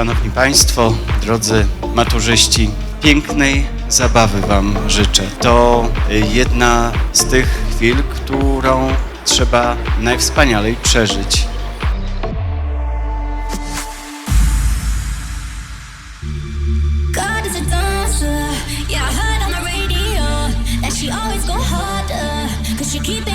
Szanowni Państwo, drodzy maturzyści, pięknej zabawy Wam życzę. To jedna z tych chwil, którą trzeba najwspanialej przeżyć. Keep it